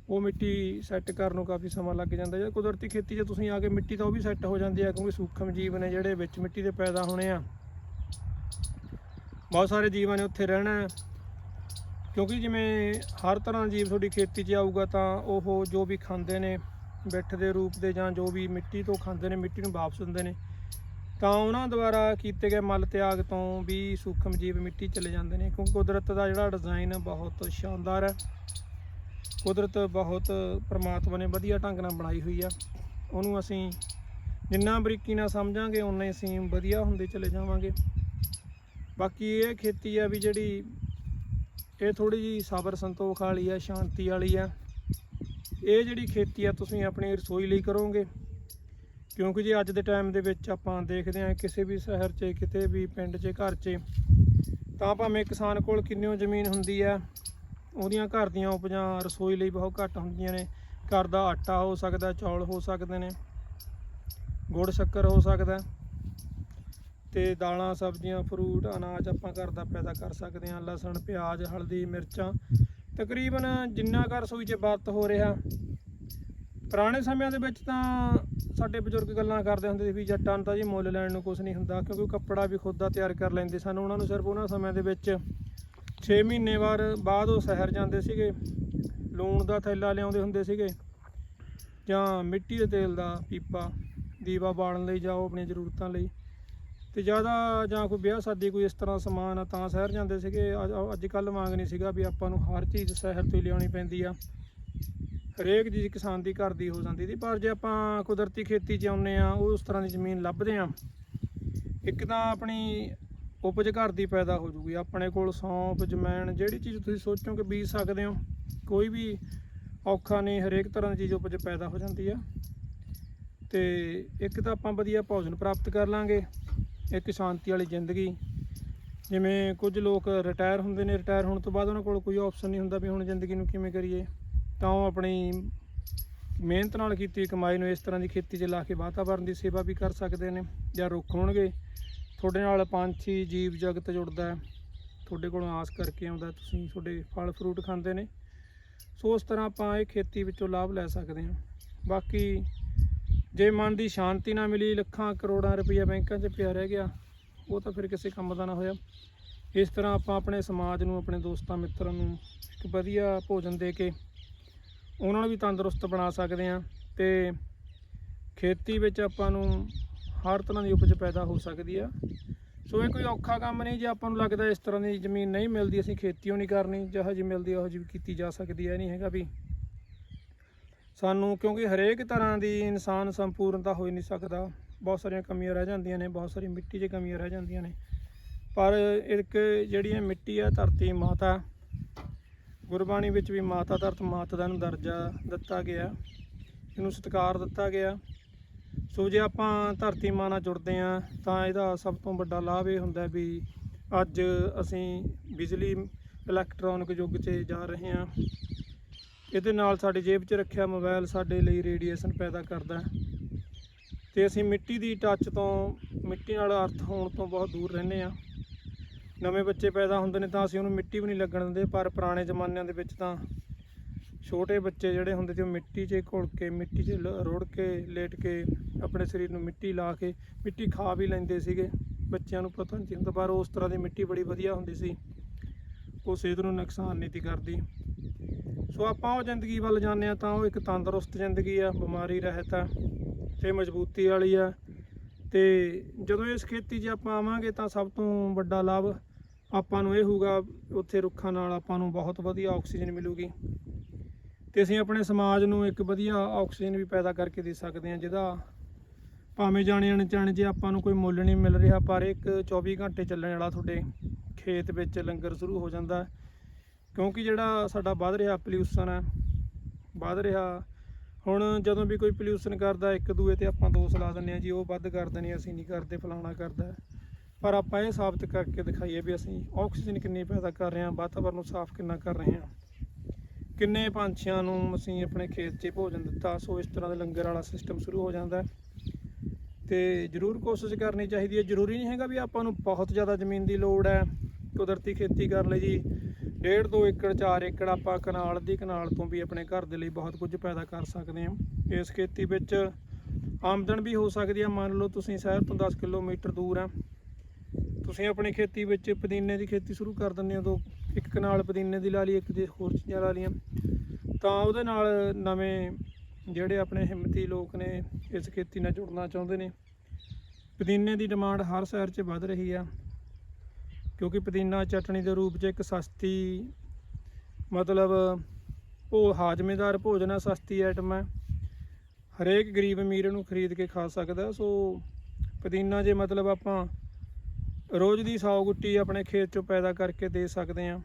ਉਹ ਮਿੱਟੀ ਸੈੱਟ ਕਰਨ ਨੂੰ ਕਾਫੀ ਸਮਾਂ ਲੱਗ ਜਾਂਦਾ। ਜੇ ਕੁਦਰਤੀ ਖੇਤੀ 'ਚ ਤੁਸੀਂ ਆ ਕੇ ਮਿੱਟੀ ਤਾਂ ਉਹ ਵੀ ਸੈੱਟ ਹੋ ਜਾਂਦੀ ਹੈ, ਕਿਉਂਕਿ ਸੂਖਮ ਜੀਵ ਨੇ ਜਿਹੜੇ ਵਿੱਚ ਮਿੱਟੀ ਦੇ ਪੈਦਾ ਹੋਣੇ ਆ। ਬਹੁਤ ਸਾਰੇ ਜੀਵਾਂ ਨੇ ਉੱਥੇ ਰਹਿਣਾ ਕਿਉਂਕਿ ਜਿਵੇਂ ਹਰ ਤਰ੍ਹਾਂ ਜੀਵ ਤੁਹਾਡੀ ਖੇਤੀ 'ਚ ਆਊਗਾ ਤਾਂ ਉਹ ਜੋ ਵੀ ਖਾਂਦੇ ਨੇ, ਬਿੱਠ ਦੇ ਰੂਪ ਦੇ ਜਾਂ ਜੋ ਵੀ ਮਿੱਟੀ ਤੋਂ ਖਾਂਦੇ ਨੇ, ਮਿੱਟੀ ਨੂੰ ਵਾਪਸ ਦਿੰਦੇ ਨੇ। ਤਾਂ ਉਹਨਾਂ ਦੁਆਰਾ ਕੀਤੇ ਗਏ ਮਲ ਤਿਆਗ ਤੋਂ ਵੀ ਸੂਖਮ ਜੀਵ ਮਿੱਟੀ ਚਲੇ ਜਾਂਦੇ ਨੇ, ਕਿਉਂਕਿ ਕੁਦਰਤ ਦਾ ਜਿਹੜਾ ਡਿਜ਼ਾਈਨ ਬਹੁਤ ਸ਼ਾਨਦਾਰ ਹੈ। ਕੁਦਰਤ ਬਹੁਤ ਪ੍ਰਮਾਤਮਾ ਨੇ ਵਧੀਆ ਢੰਗ ਨਾਲ ਬਣਾਈ ਹੋਈ ਆ। ਉਹਨੂੰ ਅਸੀਂ ਜਿੰਨਾ ਬਰੀਕੀ ਨਾਲ ਸਮਝਾਂਗੇ ਉਨਾ ਹੀ ਅਸੀਂ ਵਧੀਆ ਹੁੰਦੇ ਚਲੇ ਜਾਵਾਂਗੇ। ਬਾਕੀ ਇਹ ਖੇਤੀ ਆ ਵੀ ਜਿਹੜੀ ਇਹ ਥੋੜੀ ਜੀ ਸਬਰ ਸੰਤੋਖ ਵਾਲੀ ਆ, ਸ਼ਾਂਤੀ ਵਾਲੀ ਆ। ਇਹ ਜਿਹੜੀ ਖੇਤੀ ਆ, ਤੁਸੀਂ ਆਪਣੀ ਰਸੋਈ ਲਈ ਕਰੋਗੇ। ਕਿਉਂਕਿ ਜੇ ਅੱਜ ਦੇ ਟਾਈਮ ਦੇ ਵਿੱਚ ਆਪਾਂ ਦੇਖਦੇ ਹਾਂ ਕਿਸੇ ਵੀ ਸ਼ਹਿਰ 'ਚ, ਕਿਤੇ ਵੀ ਪਿੰਡ 'ਚ, ਘਰ 'ਚ, ਤਾਂ ਭਾਵੇਂ ਕਿਸਾਨ ਕੋਲ ਕਿੰਨੀ ਜ਼ਮੀਨ ਹੁੰਦੀ ਆ ਉਹਦੀਆਂ ਘਰ ਦੀਆਂ ਉਪਜਾਂ ਰਸੋਈ ਲਈ ਬਹੁਤ ਘੱਟ ਹੁੰਦੀਆਂ ਨੇ। ਘਰ ਦਾ ਆਟਾ ਹੋ ਸਕਦਾ, ਚੌਲ ਹੋ ਸਕਦੇ ਨੇ, ਗੁੜ ਸ਼ੱਕਰ ਹੋ ਸਕਦਾ ਤੇ ਦਾਲਾਂ, ਸਬਜ਼ੀਆਂ, ਫਰੂਟ, ਅਨਾਜ ਆਪਾਂ ਘਰ ਦਾ ਪੈਦਾ ਕਰ ਸਕਦੇ ਹਾਂ। ਲਸਣ, ਪਿਆਜ਼, ਹਲਦੀ, ਮਿਰਚਾਂ, ਤਕਰੀਬਨ ਜਿੰਨਾ ਘਰ ਰਸੋਈ 'ਚ ਵਰਤ ਹੋ ਰਿਹਾ। ਪੁਰਾਣੇ ਸਮਿਆਂ ਦੇ ਵਿੱਚ ਤਾਂ ਸਾਡੇ ਬਜ਼ੁਰਗ ਗੱਲਾਂ ਕਰਦੇ ਹੁੰਦੇ ਸੀ ਵੀ ਜੱਟਾਂ ਨੂੰ ਤਾਂ ਜੀ ਮੁੱਲ ਲੈਣ ਨੂੰ ਕੁਝ ਨਹੀਂ ਹੁੰਦਾ, ਕਿਉਂਕਿ ਉਹ ਕੱਪੜਾ ਵੀ ਖੁਦ ਦਾ ਤਿਆਰ ਕਰ ਲੈਂਦੇ ਸਨ। ਉਹਨਾਂ ਨੂੰ ਸਿਰਫ ਉਹਨਾਂ ਸਮਿਆਂ ਦੇ ਵਿੱਚ 6 ਮਹੀਨੇ ਵਾਰ ਬਾਅਦ ਉਹ ਸ਼ਹਿਰ ਜਾਂਦੇ ਸੀਗੇ, ਲੂਣ ਦਾ ਥੈਲਾ ਲਿਆਉਂਦੇ ਹੁੰਦੇ ਸੀਗੇ, ਜਾਂ ਮਿੱਟੀ ਦੇ ਤੇਲ ਦਾ ਪੀਪਾ, ਦੀਵਾ ਬਾਲਣ ਲਈ ਜਾਂ ਉਹ ਆਪਣੀਆਂ ਜ਼ਰੂਰਤਾਂ ਲਈ। ਤੇ ਜ਼ਿਆਦਾ ਜਾਂ ਕੋਈ ਵਿਆਹ ਸ਼ਾਦੀ ਕੋਈ ਇਸ ਤਰ੍ਹਾਂ ਸਮਾਨ ਆ, ਤਾਂ ਸ਼ਹਿਰ ਜਾਂਦੇ ਸੀਗੇ। ਅੱਜ ਕੱਲ ਮੰਗ ਨਹੀਂ ਸੀਗਾ ਵੀ ਆਪਾਂ ਨੂੰ ਹਰ ਚੀਜ਼ ਸ਼ਹਿਰ ਤੋਂ ਹੀ ਲਿਆਉਣੀ ਪੈਂਦੀ ਆ। ਹਰੇਕ ਚੀਜ਼ ਕਿਸਾਨ ਦੀ ਘਰ ਦੀ ਹੋ ਜਾਂਦੀ ਸੀ। ਪਰ ਜੇ ਆਪਾਂ ਕੁਦਰਤੀ ਖੇਤੀ 'ਚ ਆਉਂਦੇ ਆ, ਉਹ ਉਸ ਤਰ੍ਹਾਂ ਦੀ ਜ਼ਮੀਨ ਲੱਭਦੇ ਆ। ਇੱਕ ਤਾਂ ਆਪਣੀ ਉਪਜ ਘਰ ਦੀ ਪੈਦਾ ਹੋ ਜੂਗੀ। ਆਪਣੇ ਕੋਲ ਸੌਂਪ ਜਮੈਣ, ਜਿਹੜੀ ਚੀਜ਼ ਤੁਸੀਂ ਸੋਚੋ ਕਿ ਬੀਜ ਸਕਦੇ ਹੋ, ਕੋਈ ਵੀ ਔਖਾ ਨਹੀਂ, ਹਰੇਕ ਤਰ੍ਹਾਂ ਦੀ ਚੀਜ਼ ਉਪਜ ਪੈਦਾ ਹੋ ਜਾਂਦੀ ਆ। ਤੇ ਇੱਕ ਤਾਂ ਆਪਾਂ ਵਧੀਆ ਭੋਜਨ ਪ੍ਰਾਪਤ ਕਰ ਲਾਂਗੇ, ਇੱਕ ਸ਼ਾਂਤੀ ਵਾਲੀ ਜ਼ਿੰਦਗੀ। ਜਿਵੇਂ ਕੁਝ ਲੋਕ ਰਿਟਾਇਰ ਹੁੰਦੇ ਨੇ ਰਿਟਾਇਰ ਹੋਣ ਤੋਂ ਬਾਅਦ ਉਹਨਾਂ ਕੋਲ ਕੋਈ ਆਪਸ਼ਨ ਨਹੀਂ ਹੁੰਦਾ ਵੀ ਹੁਣ ਜ਼ਿੰਦਗੀ ਨੂੰ ਕਿਵੇਂ ਕਰੀਏ। ਤਾਂ ਉਹ ਆਪਣੀ ਮਿਹਨਤ ਨਾਲ ਕੀਤੀ, ਕਮਾਈ ਨੂੰ ਇਸ ਤਰ੍ਹਾਂ ਦੀ ਖੇਤੀ 'ਚ ਲਾ ਕੇ ਵਾਤਾਵਰਨ ਦੀ ਸੇਵਾ ਵੀ ਕਰ ਸਕਦੇ ਨੇ ਜਾਂ ਰੁੱਖ ਹੋਣਗੇ। ਤੁਹਾਡੇ ਨਾਲ ਪੰਛੀ ਜੀਵ ਜਗਤ ਜੁੜਦਾ ਹੈ। ਤੁਹਾਡੇ ਕੋਲੋਂ ਆਸ ਕਰਕੇ ਆਉਂਦਾ ਤੁਸੀਂ ਤੁਹਾਡੇ ਫਲ ਫਰੂਟ ਖਾਂਦੇ ਨੇ। ਸੋ ਉਸ ਤਰ੍ਹਾਂ ਆਪਾਂ ਇਹ ਖੇਤੀ ਵਿੱਚੋਂ ਲਾਭ ਲੈ ਸਕਦੇ ਹਾਂ। ਬਾਕੀ ਜੇ ਮਨ ਦੀ ਸ਼ਾਂਤੀ ਨਾ ਮਿਲੀ, ਲੱਖਾਂ ਕਰੋੜਾਂ ਰੁਪਈਆ ਬੈਂਕਾਂ 'ਚ ਪਿਆ ਰਹਿ ਗਿਆ, ਉਹ ਤਾਂ ਫਿਰ ਕਿਸੇ ਕੰਮ ਦਾ ਨਾ ਹੋਇਆ। ਇਸ ਤਰ੍ਹਾਂ ਆਪਾਂ ਆਪਣੇ ਸਮਾਜ ਨੂੰ, ਆਪਣੇ ਦੋਸਤਾਂ, ਮਿੱਤਰਾਂ ਨੂੰ ਇੱਕ ਵਧੀਆ ਭੋਜਨ ਦੇ ਕੇ ਉਹਨਾਂ ਨੂੰ ਵੀ ਤੰਦਰੁਸਤ ਬਣਾ ਸਕਦੇ ਹਾਂ। ਤੇ ਖੇਤੀ ਵਿੱਚ ਆਪਾਂ ਨੂੰ ਹਰ ਤਰ੍ਹਾਂ ਦੀ ਉਪਜ ਪੈਦਾ ਹੋ ਸਕਦੀ ਆ। ਸੋ ਇਹ ਕੋਈ ਔਖਾ ਕੰਮ ਨਹੀਂ, ਜੇ ਆਪਾਂ ਨੂੰ ਲੱਗਦਾ ਇਸ ਤਰ੍ਹਾਂ ਦੀ ਜ਼ਮੀਨ ਨਹੀਂ ਮਿਲਦੀ, ਅਸੀਂ ਖੇਤੀ ਨਹੀਂ ਕਰਨੀ, ਜਿਹੋ ਜਿਹੀ ਮਿਲਦੀ ਉਹ ਜਿਹੀ ਕੀਤੀ ਜਾ ਸਕਦੀ ਹੈ ਨਹੀਂ ਹੈਗਾ ਵੀ। ਸਾਨੂੰ, ਕਿਉਂਕਿ ਹਰੇਕ ਤਰ੍ਹਾਂ ਦੀ ਇਨਸਾਨ ਸੰਪੂਰਨਤਾ ਹੋ ਹੀ ਨਹੀਂ ਸਕਦਾ। ਬਹੁਤ ਸਾਰੀਆਂ ਕਮੀਆਂ ਰਹਿ ਜਾਂਦੀਆਂ ਨੇ, ਬਹੁਤ ਸਾਰੀ ਮਿੱਟੀ 'ਚ ਕਮੀਆਂ ਰਹਿ ਜਾਂਦੀਆਂ ਨੇ। ਪਰ ਇੱਕ ਜਿਹੜੀ ਹੈ ਮਿੱਟੀ ਆ, ਧਰਤੀ ਮਾਤਾ, ਗੁਰਬਾਣੀ ਵਿੱਚ ਵੀ ਮਾਤਾ ਧਰਤ ਮਾਤਾ ਦਾ ਨੂੰ ਦਰਜਾ ਦਿੱਤਾ ਗਿਆ। ਇਹਨੂੰ ਸਤਿਕਾਰ ਦਿੱਤਾ ਗਿਆ। ਸੋ ਜੇ ਆਪਾਂ ਧਰਤੀ ਮਾਂ ਨਾਲ ਜੁੜਦੇ ਆ ਤਾਂ ਇਹਦਾ ਸਭ ਤੋਂ ਵੱਡਾ ਲਾਭ ਇਹ ਹੁੰਦਾ ਵੀ ਅੱਜ ਅਸੀਂ ਬਿਜਲੀ ਇਲੈਕਟ੍ਰੋਨਿਕ ਯੁੱਗ 'ਚ ਜਾ ਰਹੇ ਹਾਂ। ਇਹਦੇ ਨਾਲ ਸਾਡੀ ਜੇਬ 'ਚ ਰੱਖਿਆ ਮੋਬਾਈਲ ਸਾਡੇ ਲਈ ਰੇਡੀਏਸ਼ਨ ਪੈਦਾ ਕਰਦਾ ਹੈ। ਤੇ ਅਸੀਂ ਮਿੱਟੀ ਦੀ ਟੱਚ ਤੋਂ, ਮਿੱਟੀ ਨਾਲ ਅਰਥ ਹੋਣ ਤੋਂ ਬਹੁਤ ਦੂਰ ਰਹਿੰਦੇ ਆ ਨਵੇਂ ਬੱਚੇ ਪੈਦਾ ਹੁੰਦੇ ਨੇ ਤਾਂ ਅਸੀਂ ਉਹਨੂੰ ਮਿੱਟੀ ਵੀ ਨਹੀਂ ਲੱਗਣ ਦਿੰਦੇ, ਪਰ ਪੁਰਾਣੇ ਜ਼ਮਾਨਿਆਂ ਦੇ ਵਿੱਚ ਤਾਂ ਛੋਟੇ ਬੱਚੇ ਜਿਹੜੇ ਹੁੰਦੇ ਸੀ ਉਹ ਮਿੱਟੀ 'ਚ ਘੁਲ ਕੇ, ਮਿੱਟੀ 'ਚ ਲ- ਰੁੜ ਕੇ, ਲੇਟ ਕੇ ਆਪਣੇ ਸਰੀਰ ਨੂੰ ਮਿੱਟੀ ਲਾ ਕੇ, ਮਿੱਟੀ ਖਾ ਵੀ ਲੈਂਦੇ ਸੀਗੇ। ਬੱਚਿਆਂ ਨੂੰ ਪਤਾ ਨਹੀਂ ਸੀ ਹੁੰਦਾ, ਪਰ ਉਸ ਤਰ੍ਹਾਂ ਦੀ ਮਿੱਟੀ ਬੜੀ ਵਧੀਆ ਹੁੰਦੀ ਸੀ। ਉਹ ਸਿਹਤ ਨੂੰ ਨੁਕਸਾਨ ਨਹੀਂ ਤੀ ਕਰਦੀ। ਸੋ ਆਪਾਂ ਉਹ ਜ਼ਿੰਦਗੀ ਵੱਲ ਜਾਂਦੇ ਆ ਤਾਂ ਉਹ ਇੱਕ ਤੰਦਰੁਸਤ ਜ਼ਿੰਦਗੀ ਆ, ਬਿਮਾਰੀ ਰਹਿਤ ਆ, ਤੇ ਮਜ਼ਬੂਤੀ ਵਾਲੀ ਆ। ਤੇ ਜਦੋਂ ਇਸ ਖੇਤੀ 'ਚ ਆਪਾਂ ਆਵਾਂਗੇ ਤਾਂ ਸਭ ਤੋਂ ਵੱਡਾ ਲਾਭ ਆਪਾਂ ਨੂੰ ਇਹ ਹੋਊਗਾ, ਉੱਥੇ ਰੁੱਖਾਂ ਨਾਲ ਆਪਾਂ ਨੂੰ ਬਹੁਤ ਵਧੀਆ ਆਕਸੀਜਨ ਮਿਲੂਗੀ। ਤੇ ਅਸੀਂ ਆਪਣੇ ਸਮਾਜ ਨੂੰ ਇੱਕ ਵਧੀਆ ਆਕਸੀਜਨ ਵੀ ਪੈਦਾ ਕਰਕੇ ਦੇ ਸਕਦੇ ਹਾਂ, ਜਿਹਦਾ ਭਾਵੇਂ ਜਾਣੇ ਅਣਜਾਣੇ ਜੇ ਆਪਾਂ ਨੂੰ ਕੋਈ ਮੁੱਲ ਨਹੀਂ ਮਿਲ ਰਿਹਾ, ਪਰ ਇੱਕ 24 ਘੰਟੇ ਚੱਲਣ ਵਾਲਾ ਤੁਹਾਡੇ ਖੇਤ ਵਿੱਚ ਲੰਗਰ ਸ਼ੁਰੂ ਹੋ ਜਾਂਦਾ ਕਿਉਂਕਿ ਜਿਹੜਾ ਸਾਡਾ ਵੱਧ ਰਿਹਾ ਪੋਲਿਊਸ਼ਨ ਹੈ, ਵੱਧ ਰਿਹਾ, ਹੁਣ ਜਦੋਂ ਵੀ ਕੋਈ ਪੋਲਿਊਸ਼ਨ ਕਰਦਾ, ਇੱਕ ਦੂਏ ਤੇ ਆਪਾਂ ਦੋਸ਼ ਲਾ ਦਿੰਦੇ ਆ ਜੀ, ਉਹ ਵੱਧ ਕਰ ਨੇ ਅਸੀਂ ਨਹੀਂ ਕਰਦੇ, ਫਲਾਣਾ ਕਰਦਾ ਪਰ ਆਪਾਂ ਇਹ ਸਾਬਤ ਕਰਕੇ ਦਿਖਾਈਏ ਵੀ ਅਸੀਂ ਆਕਸੀਜਨ ਕਿੰਨੀ ਪੈਦਾ ਕਰ ਰਹੇ ਹਾਂ, ਵਾਤਾਵਰਨ ਨੂੰ ਸਾਫ਼ ਕਿੰਨਾ ਕਰ ਰਹੇ ਹਾਂ। ਕਿੰਨੇ ਪੰਛੀਆਂ ਨੂੰ ਅਸੀਂ ਆਪਣੇ ਖੇਤ 'ਚ ਭੋਜਨ ਦਿੱਤਾ? ਸੋ ਇਸ ਤਰ੍ਹਾਂ ਦਾ ਲੰਗਰ ਵਾਲਾ ਸਿਸਟਮ ਸ਼ੁਰੂ ਹੋ ਜਾਂਦਾ ਹੈ। ਤੇ ਜ਼ਰੂਰ ਕੋਸ਼ਿਸ਼ ਕਰਨੀ ਚਾਹੀਦੀ ਹੈ। ਜ਼ਰੂਰੀ ਨਹੀਂ ਹੈਗਾ ਵੀ ਆਪਾਂ ਨੂੰ ਬਹੁਤ ਜ਼ਿਆਦਾ ਜ਼ਮੀਨ ਦੀ ਲੋੜ ਹੈ, ਕੁਦਰਤੀ ਖੇਤੀ ਕਰਨ ਲਈ ਜੀ। ਡੇਢ ਦੋ ਏਕੜ 4 ਏਕੜ ਆਪਾਂ ਕਨਾਲ ਦੀ ਕਨਾਲ ਤੋਂ ਵੀ ਆਪਣੇ ਘਰ ਦੇ ਲਈ ਬਹੁਤ ਕੁਝ ਪੈਦਾ ਕਰ ਸਕਦੇ ਹਾਂ। ਇਸ ਖੇਤੀ ਵਿੱਚ ਆਮਦਨ ਵੀ ਹੋ ਸਕਦੀ ਹੈ। ਮੰਨ ਲਓ ਤੁਸੀਂ ਸ਼ਹਿਰ ਤੋਂ 10 ਕਿਲੋਮੀਟਰ ਦੂਰ ਆ ਤੁਸੀਂ ਆਪਣੀ ਖੇਤੀ ਵਿੱਚ ਪੁਦੀਨੇ ਦੀ ਖੇਤੀ ਸ਼ੁਰੂ ਕਰ ਦਿੰਦੇ ਹੋ ਤਾਂ ਇੱਕ ਕਨਾਲ ਪੁਦੀਨੇ ਦੀ ਲਾ ਲਈ, ਇੱਕ ਦੇ ਹੋਰ ਚੀਜ਼ਾਂ ਲਾ ਲਈਆਂ। ਤਾਂ ਉਹਦੇ ਨਾਲ ਨਵੇਂ ਜਿਹੜੇ ਆਪਣੇ ਹਿੰਮਤੀ ਲੋਕ ਨੇ, ਇਸ ਖੇਤੀ ਨਾਲ ਜੁੜਨਾ ਚਾਹੁੰਦੇ ਨੇ। ਪੁਦੀਨੇ ਦੀ ਡਿਮਾਂਡ ਹਰ ਸ਼ਹਿਰ 'ਚ ਵੱਧ ਰਹੀ ਆ, ਕਿਉਂਕਿ ਪੁਦੀਨਾ ਚਟਣੀ ਦੇ ਰੂਪ 'ਚ ਇੱਕ ਸਸਤੀ, ਮਤਲਬ ਉਹ ਹਾਜ਼ਮੇਦਾਰ ਭੋਜਨ ਹੈ ਸਸਤੀ ਆਈਟਮ ਹੈ ਹਰੇਕ ਗਰੀਬ ਅਮੀਰ ਨੂੰ ਖਰੀਦ ਕੇ ਖਾ ਸਕਦਾ, ਸੋ ਪੁਦੀਨਾ ਜੇ ਮਤਲਬ ਆਪਾਂ ਰੋਜ਼ ਦੀ 100 ਗੁੱਟੀ ਆਪਣੇ ਖੇਤ 'ਚੋਂ ਪੈਦਾ ਕਰਕੇ ਦੇ ਸਕਦੇ ਹਾਂ।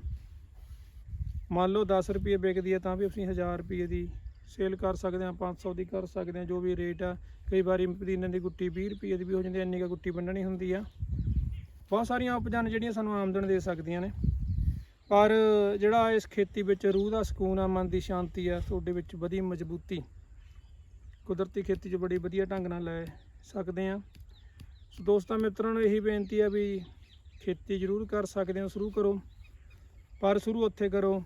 ਮੰਨ ਲਓ 10 ਰੁਪਏ ਵਿਕਦੀ ਹੈ ਤਾਂ ਵੀ ਅਸੀਂ 1000 ਰੁਪਏ ਦੀ ਸੇਲ ਕਰ ਸਕਦੇ ਹਾਂ 500 ਦੀ ਕਰ ਸਕਦੇ ਹਾਂ, ਜੋ ਵੀ ਰੇਟ ਆ। ਕਈ ਵਾਰੀ ਪੁਦੀਨੇ ਦੀ ਗੁੱਟੀ 20 ਰੁਪਏ ਦੀ ਵੀ ਹੋ ਜਾਂਦੀ ਹੈ, ਇੰਨੀ ਕੁ ਗੁੱਟੀ ਵੰਡਣੀ ਹੁੰਦੀ ਆ। ਬਹੁਤ ਸਾਰੀਆਂ ਉਪਜਾਂ ਜਿਹੜੀਆਂ ਸਾਨੂੰ ਆਮਦਨ ਦੇ ਸਕਦੀਆਂ ਨੇ। ਪਰ ਜਿਹੜਾ ਇਸ ਖੇਤੀ ਵਿੱਚ ਰੂਹ ਦਾ ਸਕੂਨ ਆ, ਮਨ ਦੀ ਸ਼ਾਂਤੀ ਆ, ਤੁਹਾਡੇ ਵਿੱਚ ਵਧੀ ਮਜ਼ਬੂਤੀ, ਕੁਦਰਤੀ ਖੇਤੀ 'ਚ ਬੜੀ ਵਧੀਆ ਢੰਗ ਨਾਲ ਲੈ ਸਕਦੇ ਆ ਦੋਸਤਾਂ ਮਿੱਤਰਾਂ ਨੂੰ ਇਹੀ ਬੇਨਤੀ ਆ ਵੀ ਖੇਤੀ ਜ਼ਰੂਰ ਕਰ ਸਕਦੇ ਹੋ, ਸ਼ੁਰੂ ਕਰੋ। ਪਰ ਸ਼ੁਰੂ ਉੱਥੇ ਕਰੋ,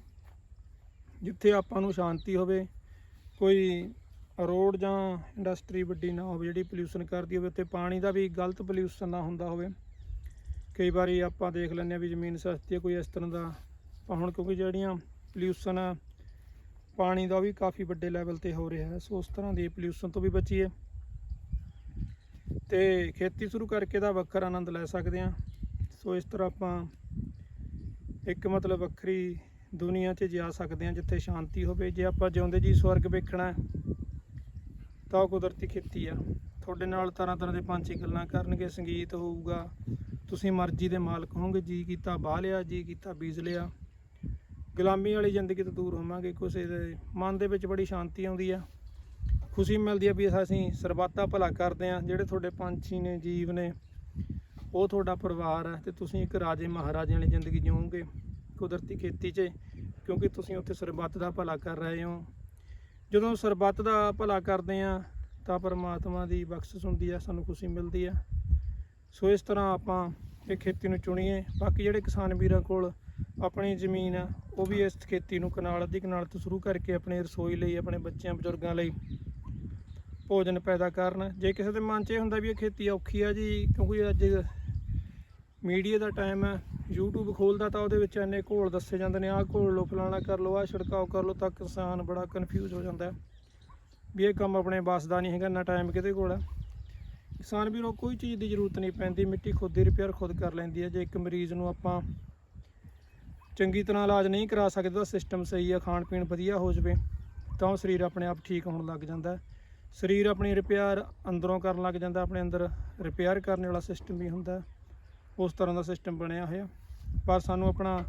ਜਿੱਥੇ ਆਪਾਂ ਨੂੰ ਸ਼ਾਂਤੀ ਹੋਵੇ। ਕੋਈ ਰੋਡ ਜਾਂ ਇੰਡਸਟਰੀ ਵੱਡੀ ਨਾ ਹੋਵੇ, ਜਿਹੜੀ ਪੋਲਿਊਸ਼ਨ ਕਰਦੀ ਹੋਵੇ ਤੇ ਪਾਣੀ ਦਾ ਵੀ ਗਲਤ ਪੋਲਿਊਸ਼ਨ ਨਾ ਹੁੰਦਾ ਹੋਵੇ। ਕਈ ਵਾਰੀ ਆਪਾਂ ਦੇਖ ਲੈਂਦੇ ਆ ਵੀ ਜ਼ਮੀਨ ਸਸਤੀ ਹੈ ਕੋਈ ਇਸ ਤਰ੍ਹਾਂ ਦਾ ਪਰ ਹੁਣ ਕਿਉਂਕਿ ਜਿਹੜੀਆਂ ਪੋਲਿਊਸ਼ਨ ਆ, ਪਾਣੀ ਦਾ ਵੀ ਕਾਫੀ ਵੱਡੇ ਲੈਵਲ ਤੇ ਹੋ ਰਿਹਾ ਹੈ। ਸੋ ਉਸ ਤਰ੍ਹਾਂ ਦੀ ਪੋਲਿਊਸ਼ਨ ਤੋਂ ਵੀ ਬਚੀਏ। ਤੇ ਖੇਤੀ ਸ਼ੁਰੂ ਕਰਕੇ ਦਾ ਵੱਖਰਾ ਆਨੰਦ ਲੈ ਸਕਦੇ ਹਾਂ। ਸੋ ਇਸ ਤਰ੍ਹਾਂ ਆਪਾਂ ਇੱਕ ਮਤਲਬ ਵੱਖਰੀ ਦੁਨੀਆ 'ਚ ਜਾ ਸਕਦੇ ਹਾਂ, ਜਿੱਥੇ ਸ਼ਾਂਤੀ ਹੋਵੇ। ਜੇ ਆਪਾਂ ਜਿਉਂਦੇ ਜੀ ਸਵਰਗ ਵੇਖਣਾ ਤਾਂ ਉਹ ਕੁਦਰਤੀ ਖੇਤੀ ਆ। ਤੁਹਾਡੇ ਨਾਲ ਤਰ੍ਹਾਂ ਤਰ੍ਹਾਂ ਦੇ ਪੰਛੀ ਗੱਲਾਂ ਕਰਨਗੇ, ਸੰਗੀਤ ਹੋਊਗਾ। ਤੁਸੀਂ ਮਰਜ਼ੀ ਦੇ ਮਾਲਕ ਹੋਵੋਗੇ, ਜੀ ਕੀਤਾ ਬਾਹ ਲਿਆ, ਜੀ ਕੀਤਾ ਬੀਜ ਲਿਆ। ਗੁਲਾਮੀ ਵਾਲੀ ਜ਼ਿੰਦਗੀ ਤੋਂ ਦੂਰ ਹੋਵਾਂਗੇ ਕਿਸੇ ਦੇ ਮਨ ਦੇ ਵਿੱਚ ਬੜੀ ਸ਼ਾਂਤੀ ਆਉਂਦੀ ਆ। ਖੁਸ਼ੀ ਮਿਲਦੀ ਹੈ ਵੀ ਅਸੀਂ ਸਰਬੱਤ ਦਾ ਭਲਾ ਕਰਦੇ ਹਾਂ ਜਿਹੜੇ ਤੁਹਾਡੇ ਪੰਛੀ ਨੇ, ਜੀਵ ਨੇ, ਉਹ ਤੁਹਾਡਾ ਪਰਿਵਾਰ ਹੈ ਤੇ ਤੁਸੀਂ ਇੱਕ ਰਾਜੇ ਮਹਾਰਾਜੇ ਵਾਲੀ ਜ਼ਿੰਦਗੀ ਜਿਉਂਗੇ ਕੁਦਰਤੀ ਖੇਤੀ 'ਚ, ਕਿਉਂਕਿ ਤੁਸੀਂ ਉੱਥੇ ਸਰਬੱਤ ਦਾ ਭਲਾ ਕਰ ਰਹੇ ਹੋ। ਜਦੋਂ ਸਰਬੱਤ ਦਾ ਭਲਾ ਕਰਦੇ ਆ, ਤਾਂ ਪਰਮਾਤਮਾ ਦੀ ਬਖਸ਼ਿਸ਼ ਹੁੰਦੀ ਆ, ਸਾਨੂੰ ਖੁਸ਼ੀ ਮਿਲਦੀ ਆ। ਸੋ ਇਸ ਤਰ੍ਹਾਂ ਆਪਾਂ ਇਹ ਖੇਤੀ ਨੂੰ ਚੁਣੀਏ। ਬਾਕੀ ਜਿਹੜੇ ਕਿਸਾਨ ਵੀਰਾਂ ਕੋਲ ਆਪਣੀ ਜ਼ਮੀਨ ਆ, ਉਹ ਵੀ ਇਸ ਖੇਤੀ ਨੂੰ ਕਨਾਲ, ਅੱਧੀ ਕਨਾਲ ਤੋਂ ਸ਼ੁਰੂ ਕਰਕੇ ਆਪਣੇ ਰਸੋਈ ਲਈ, ਆਪਣੇ ਬੱਚਿਆਂ, ਬਜ਼ੁਰਗਾਂ ਲਈ ਭੋਜਨ ਪੈਦਾ ਕਰਨ। ਜੇ ਕਿਸੇ ਦੇ ਮਨ 'ਚ ਇਹ ਹੁੰਦਾ ਵੀ ਇਹ ਖੇਤੀ ਔਖੀ ਆ ਜੀ, ਕਿਉਂਕਿ ਅੱਜ ਮੀਡੀਆ ਦਾ ਟਾਈਮ ਹੈ, YouTube ਖੋਲਦਾ ਤਾਂ ਉਹਦੇ ਵਿੱਚ ਇੰਨੇ ਘੋਲ ਦੱਸੇ ਜਾਂਦੇ ਨੇ, ਆਹ ਘੋਲ ਲਓ, ਫਲਾਣਾ ਕਰ ਲਓ, ਆਹ ਛਿੜਕਾਓ ਕਰ ਲਓ, ਤਾਂ ਕਿਸਾਨ ਬੜਾ ਕਨਫਿਊਜ਼ ਹੋ ਜਾਂਦਾ ਵੀ ਇਹ ਕੰਮ ਆਪਣੇ ਵੱਸ ਦਾ ਨਹੀਂ ਹੈਗਾ ਨਾ ਟਾਈਮ ਕਿਤੇ ਕੋਲ ਹੈ? ਕਿਸਾਨ ਵੀਰੋ, ਕੋਈ ਚੀਜ਼ ਦੀ ਜ਼ਰੂਰਤ ਨਹੀਂ ਪੈਂਦੀ, ਮਿੱਟੀ ਖੁਦ ਦੀ ਰਿਪੇਅਰ ਖੁਦ ਕਰ ਲੈਂਦੀ ਹੈ। ਜੇ ਇੱਕ ਮਰੀਜ਼ ਨੂੰ ਆਪਾਂ ਚੰਗੀ ਤਰ੍ਹਾਂ ਇਲਾਜ ਨਹੀਂ ਕਰਾ ਸਕਦੇ, ਤਾਂ ਸਿਸਟਮ ਸਹੀ ਆ ਖਾਣ ਪੀਣ ਵਧੀਆ ਹੋ ਜਾਵੇ, ਤਾਂ ਉਹ ਸਰੀਰ ਆਪਣੇ ਆਪ ਠੀਕ ਹੋਣ ਲੱਗ ਜਾਂਦਾ ਸਰੀਰ ਆਪਣੀ ਰਿਪੇਅਰ ਅੰਦਰੋਂ ਕਰਨ ਲੱਗ ਜਾਂਦਾ, ਆਪਣੇ ਅੰਦਰ ਰਿਪੇਅਰ ਕਰਨ ਵਾਲਾ ਸਿਸਟਮ ਵੀ ਹੁੰਦਾ। ਉਸ ਤਰ੍ਹਾਂ ਦਾ ਸਿਸਟਮ ਬਣਿਆ ਹੋਇਆ। ਪਰ ਸਾਨੂੰ ਆਪਣਾ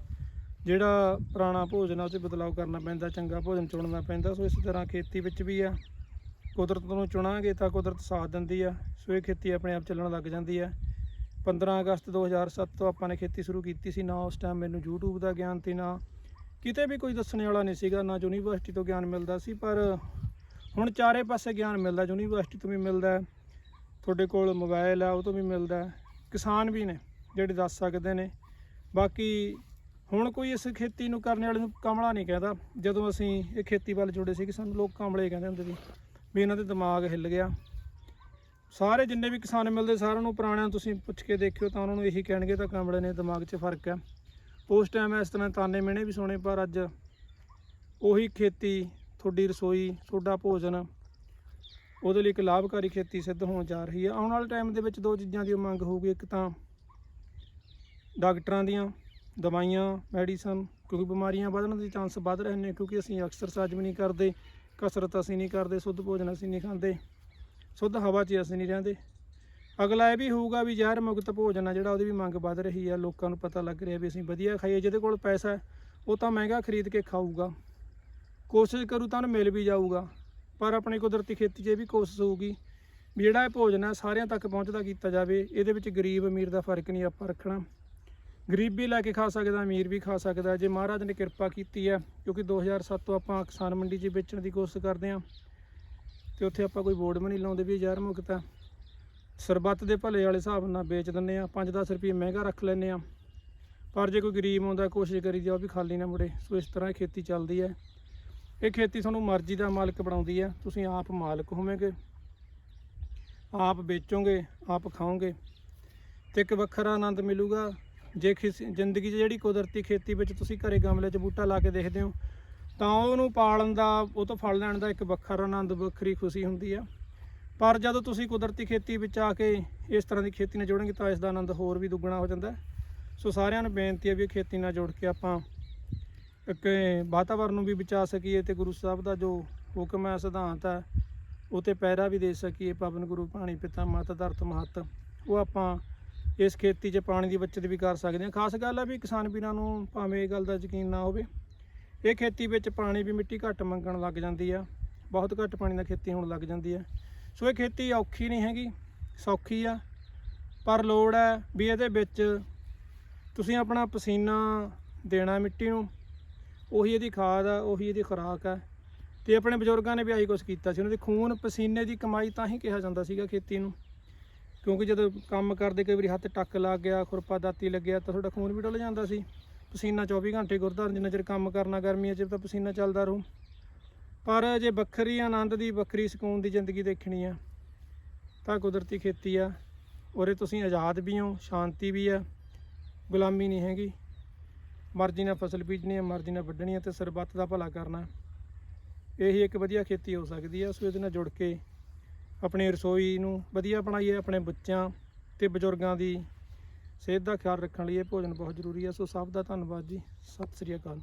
ਜਿਹੜਾ ਪੁਰਾਣਾ ਭੋਜਨ ਆ ਉਹ 'ਚ ਬਦਲਾਅ ਕਰਨਾ ਪੈਂਦਾ, ਚੰਗਾ ਭੋਜਨ ਚੁਣਨਾ ਪੈਂਦਾ। ਸੋ ਇਸ ਤਰ੍ਹਾਂ ਖੇਤੀ ਵਿੱਚ ਵੀ ਆ। ਕੁਦਰਤ ਨੂੰ ਚੁਣਾਂਗੇ ਤਾਂ ਕੁਦਰਤ ਸਾਥ ਦਿੰਦੀ ਆ। ਸੋ ਇਹ ਖੇਤੀ ਆਪਣੇ ਆਪ ਚੱਲਣ ਲੱਗ ਜਾਂਦੀ ਆ। 15 ਅਗਸਤ 2007 ਤੋਂ ਆਪਾਂ ਨੇ ਖੇਤੀ ਸ਼ੁਰੂ ਕੀਤੀ ਸੀ। ਨਾ ਉਸ ਟਾਈਮ ਮੈਨੂੰ YouTube ਦਾ ਗਿਆਨ ਤੇ ਨਾ ਕਿਤੇ ਵੀ ਕੋਈ ਦੱਸਣ ਵਾਲਾ ਨਹੀਂ ਸੀਗਾ। ਨਾ ਯੂਨੀਵਰਸਿਟੀ ਤੋਂ ਗਿਆਨ ਮਿਲਦਾ ਸੀ। ਪਰ ਹੁਣ ਚਾਰੇ ਪਾਸੇ ਗਿਆਨ ਮਿਲਦਾ, ਯੂਨੀਵਰਸਿਟੀ ਤੋਂ ਵੀ ਮਿਲਦਾ ਤੁਹਾਡੇ ਕੋਲ ਮੋਬਾਈਲ ਆ ਉਹ ਤੋਂ ਵੀ ਮਿਲਦਾ ਕਿਸਾਨ ਵੀ ਨੇ ਜਿਹੜੇ ਦੱਸ ਸਕਦੇ ਨੇ। ਬਾਕੀ ਹੁਣ ਕੋਈ ਇਸ ਖੇਤੀ ਨੂੰ ਕਰਨ ਵਾਲੇ ਨੂੰ ਕਮਲਾ ਨਹੀਂ ਕਹਿੰਦਾ। ਜਦੋਂ ਅਸੀਂ ਇਹ ਖੇਤੀ ਵੱਲ ਜੁੜੇ ਸੀ ਕਿ ਸਾਨੂੰ ਲੋਕ ਕਮਲੇ ਕਹਿੰਦੇ ਹੁੰਦੇ ਸੀ ਵੀ ਇਹਨਾਂ ਦੇ ਦਿਮਾਗ ਹਿੱਲ ਗਿਆ। ਸਾਰੇ ਜਿੰਨੇ ਵੀ ਕਿਸਾਨ ਮਿਲਦੇ, ਸਾਰਿਆਂ ਨੂੰ ਪੁਰਾਣਿਆਂ ਨੂੰ ਤੁਸੀਂ ਪੁੱਛ ਕੇ ਦੇਖਿਓ ਤਾਂ ਉਹਨਾਂ ਨੂੰ ਇਹੀ ਕਹਿਣਗੇ ਤਾਂ ਕਮਲੇ ਨੇ ਦਿਮਾਗ 'ਚ ਫ਼ਰਕ ਹੈ। ਉਸ ਟਾਈਮ ਇਸ ਤਰ੍ਹਾਂ ਤਾਨੇ ਮਿਹਣੇ ਵੀ ਸੁਣੇ ਪਰ ਅੱਜ ਉਹੀ ਖੇਤੀ ਤੁਹਾਡੀ ਰਸੋਈ, ਤੁਹਾਡਾ ਭੋਜਨ, ਉਹਦੇ ਲਈ ਇੱਕ ਲਾਭਕਾਰੀ ਖੇਤੀ ਸਿੱਧ ਹੋਣ ਜਾ ਰਹੀ ਹੈ ਆਉਣ ਵਾਲੇ ਟਾਈਮ ਦੇ ਵਿੱਚ ਦੋ ਚੀਜ਼ਾਂ ਦੀ ਮੰਗ ਹੋਊਗੀ। ਇੱਕ ਤਾਂ ਡਾਕਟਰਾਂ ਦੀਆਂ ਦਵਾਈਆਂ ਮੈਡੀਸਨ ਕਿਉਂਕਿ ਬਿਮਾਰੀਆਂ ਵਧਣ ਦੇ ਚਾਂਸ ਵੱਧ ਰਹੇ ਨੇ, ਕਿਉਂਕਿ ਅਸੀਂ ਐਕਸਰਸਾਈਜ਼ ਵੀ ਨਹੀਂ ਕਰਦੇ, ਕਸਰਤ ਅਸੀਂ ਨਹੀਂ ਕਰਦੇ, ਸ਼ੁੱਧ ਭੋਜਨ ਅਸੀਂ ਨਹੀਂ ਖਾਂਦੇ, ਸ਼ੁੱਧ ਹਵਾ 'ਚ ਅਸੀਂ ਨਹੀਂ ਰਹਿੰਦੇ। ਅਗਲਾ ਇਹ ਵੀ ਹੋਊਗਾ ਵੀ ਜ਼ਹਿਰ ਮੁਕਤ ਭੋਜਨ ਆ, ਜਿਹੜਾ ਉਹਦੀ ਵੀ ਮੰਗ ਵੱਧ ਰਹੀ ਆ। ਲੋਕਾਂ ਨੂੰ ਪਤਾ ਲੱਗ ਰਿਹਾ ਵੀ ਅਸੀਂ ਵਧੀਆ ਖਾਈਏ, ਜਿਹਦੇ ਕੋਲ ਪੈਸਾ ਉਹ ਤਾਂ ਮਹਿੰਗਾ ਖਰੀਦ ਕੇ ਖਾਊਗਾ। ਕੋਸ਼ਿਸ਼ ਕਰੂ ਤਾਂ ਉਹਨੂੰ ਮਿਲ ਵੀ ਜਾਊਗਾ, ਪਰ ਆਪਣੀ ਕੁਦਰਤੀ ਖੇਤੀ 'ਚ ਇਹ ਵੀ ਕੋਸ਼ਿਸ਼ ਹੋਊਗੀ ਵੀ ਜਿਹੜਾ ਇਹ ਭੋਜਨ ਹੈ ਸਾਰਿਆਂ ਤੱਕ ਪਹੁੰਚਦਾ ਕੀਤਾ ਜਾਵੇ, ਇਹਦੇ ਵਿੱਚ ਗਰੀਬ ਅਮੀਰ ਦਾ ਫ਼ਰਕ ਨਹੀਂ ਆਪਾਂ ਰੱਖਣਾ। ਗਰੀਬ ਵੀ ਲੈ ਕੇ ਖਾ ਸਕਦਾ, ਅਮੀਰ ਵੀ ਖਾ ਸਕਦਾ, ਜੇ ਮਹਾਰਾਜ ਨੇ ਕਿਰਪਾ ਕੀਤੀ ਹੈ, ਕਿਉਂਕਿ 2007 ਤੋਂ ਆਪਾਂ ਕਿਸਾਨ ਮੰਡੀ 'ਚ ਵੇਚਣ ਦੀ ਕੋਸ਼ਿਸ਼ ਕਰਦੇ ਹਾਂ, ਤੇ ਉੱਥੇ ਆਪਾਂ ਕੋਈ ਬੋਰਡ ਵੀ ਨਹੀਂ ਲਾਉਂਦੇ ਵੀ ਇਹ ਜ਼ਹਿਰ ਮੁਕਤ ਹੈ। ਸਰਬੱਤ ਦੇ ਭਲੇ ਵਾਲੇ ਹਿਸਾਬ ਨਾਲ ਵੇਚ ਦਿੰਦੇ ਆ 5-10 ਰੁਪਏ ਮਹਿੰਗਾ ਰੱਖ ਲੈਂਦੇ ਆ ਪਰ ਜੇ ਕੋਈ ਗਰੀਬ ਆਉਂਦਾ, ਕੋਸ਼ਿਸ਼ ਕਰੀ ਜਾ ਉਹ ਵੀ ਖਾਲੀ ਨਾ ਮੁੜੇ, ਸੋ ਇਸ ਤਰ੍ਹਾਂ ਇਹ ਖੇਤੀ ਚੱਲਦੀ ਹੈ। ਇਹ ਖੇਤੀ ਤੁਹਾਨੂੰ ਮਰਜ਼ੀ ਦਾ ਮਾਲਕ ਬਣਾਉਂਦੀ ਹੈ ਤੁਸੀਂ ਆਪ ਮਾਲਕ ਹੋਵੋਗੇ, ਆਪ ਵੇਚੋਗੇ, ਆਪ ਖਾਓਗੇ ਤੇ ਇੱਕ ਵੱਖਰਾ ਆਨੰਦ ਮਿਲੂਗਾ। ਜੇ ਕਿਸ ਜ਼ਿੰਦਗੀ 'ਚ ਜਿਹੜੀ ਕੁਦਰਤੀ ਖੇਤੀ ਵਿੱਚ ਤੁਸੀਂ ਘਰੇ ਗਮਲੇ 'ਚ ਬੂਟਾ ਲਾ ਕੇ ਦੇਖਦੇ ਹੋ, ਤਾਂ ਉਹਨੂੰ ਪਾਲਣ ਦਾ, ਉਹ ਤੋਂ ਫਲ ਲੈਣ ਦਾ ਇੱਕ ਵੱਖਰਾ ਆਨੰਦ, ਵੱਖਰੀ ਖੁਸ਼ੀ ਹੁੰਦੀ ਆ। ਪਰ ਜਦੋਂ ਤੁਸੀਂ ਕੁਦਰਤੀ ਖੇਤੀ ਵਿੱਚ ਆ ਕੇ ਇਸ ਤਰ੍ਹਾਂ ਦੀ ਖੇਤੀ ਨਾਲ ਜੁੜੋਗੇ ਤਾਂ ਇਸ ਦਾ ਆਨੰਦ ਹੋਰ ਵੀ ਦੁੱਗਣਾ ਹੋ ਜਾਂਦਾ। ਸੋ ਸਾਰਿਆਂ ਨੂੰ ਬੇਨਤੀ ਹੈ ਵੀ ਇਹ ਖੇਤੀ ਨਾਲ ਜੁੜ ਕੇ ਆਪਾਂ ਇੱਕ ਵਾਤਾਵਰਨ ਨੂੰ ਵੀ ਬਚਾ ਸਕੀਏ ਤੇ ਗੁਰੂ ਸਾਹਿਬ ਦਾ ਜੋ ਹੁਕਮ ਹੈ, ਸਿਧਾਂਤ ਹੈ, ਉਹ ਤੇ ਪਹਿਰਾ ਵੀ ਦੇ ਸਕੀਏ ਪਵਨ ਗੁਰੂ ਪਾਣੀ ਪਿਤਾ ਮਾਤਾ ਧਰਤ ਮਹਤ। ਉਹ ਆਪਾਂ ਇਸ ਖੇਤੀ 'ਚ ਪਾਣੀ ਦੀ ਬਚਤ ਵੀ ਕਰ ਸਕਦੇ ਹਾਂ। ਖਾਸ ਗੱਲ ਹੈ ਵੀ ਕਿਸਾਨ ਵੀਰਾਂ ਨੂੰ ਭਾਵੇਂ ਇਹ ਗੱਲ ਦਾ ਯਕੀਨ ਨਾ ਹੋਵੇ, ਇਹ ਖੇਤੀ ਵਿੱਚ ਪਾਣੀ ਵੀ ਮਿੱਟੀ ਘੱਟ ਮੰਗਣ ਲੱਗ ਜਾਂਦੀ ਆ, ਬਹੁਤ ਘੱਟ ਪਾਣੀ ਨਾਲ ਖੇਤੀ ਹੋਣ ਲੱਗ ਜਾਂਦੀ ਆ। ਸੋ ਇਹ ਖੇਤੀ ਔਖੀ ਨਹੀਂ ਹੈਗੀ, ਸੌਖੀ ਆ, ਪਰ ਲੋੜ ਹੈ ਵੀ ਇਹਦੇ ਵਿੱਚ ਤੁਸੀਂ ਆਪਣਾ ਪਸੀਨਾ ਦੇਣਾ ਮਿੱਟੀ ਨੂੰ ਉਹੀ ਇਹਦੀ ਖਾਦ ਆ, ਉਹੀ ਇਹਦੀ ਖੁਰਾਕ ਆ। ਤੇ ਆਪਣੇ ਬਜ਼ੁਰਗਾਂ ਨੇ ਵੀ ਆਹੀ ਕੁਛ ਕੀਤਾ ਸੀ। ਉਹਨਾਂ ਦੇ ਖੂਨ ਪਸੀਨੇ ਦੀ ਕਮਾਈ ਤਾਂ ਹੀ ਕਿਹਾ ਜਾਂਦਾ ਸੀਗਾ ਖੇਤੀ ਨੂੰ। ਕਿਉਂਕਿ ਜਦੋਂ ਕੰਮ ਕਰਦੇ ਕਈ ਵਾਰੀ ਹੱਥ ਟੱਕ ਲੱਗ ਗਿਆ, ਖੁਰਪਾ ਦਾਤੀ ਲੱਗਿਆ, ਤਾਂ ਤੁਹਾਡਾ ਖੂਨ ਵੀ ਡੁੱਲ ਜਾਂਦਾ ਸੀ। ਪਸੀਨਾ 24 ਘੰਟੇ ਗੁਰਦਾਰ ਜਿੰਨਾ ਚਿਰ ਕੰਮ ਕਰਨਾ ਗਰਮੀਆਂ 'ਚ, ਤਾਂ ਪਸੀਨਾ ਚੱਲਦਾ ਰਹੂ। ਪਰ ਜੇ ਵੱਖਰੀ ਆਨੰਦ ਦੀ, ਵੱਖਰੀ ਸਕੂਨ ਦੀ ਜ਼ਿੰਦਗੀ ਦੇਖਣੀ ਆ, ਤਾਂ ਕੁਦਰਤੀ ਖੇਤੀ ਆ। ਉਰੇ ਤੁਸੀਂ ਆਜ਼ਾਦ ਵੀ ਹੋ, ਸ਼ਾਂਤੀ ਵੀ ਆ। ਗੁਲਾਮੀ ਨਹੀਂ ਹੈਗੀ। ਮਰਜ਼ੀ ਨਾਲ ਫਸਲ ਬੀਜਣੀ ਹੈ, ਮਰਜ਼ੀ ਨਾਲ ਵੱਢਣੀ ਹੈ ਤੇ ਸਰਬੱਤ ਦਾ ਭਲਾ ਕਰਨਾ। ਇਹੀ ਇੱਕ ਵਧੀਆ ਖੇਤੀ ਹੋ ਸਕਦੀ ਹੈ ਸੋ ਇਹਦੇ ਨਾਲ ਜੁੜ ਕੇ ਆਪਣੀ ਰਸੋਈ ਨੂੰ ਵਧੀਆ ਬਣਾਈਏ, ਆਪਣੇ ਬੱਚਿਆਂ ਤੇ ਬਜ਼ੁਰਗਾਂ ਦੀ ਸਿਹਤ ਦਾ ਖਿਆਲ ਰੱਖਣ ਲਈ ਇਹ ਭੋਜਨ ਬਹੁਤ ਜ਼ਰੂਰੀ ਹੈ। ਸੋ ਸਭ ਦਾ ਧੰਨਵਾਦ ਜੀ। ਸਤਿ ਸ੍ਰੀ ਅਕਾਲ।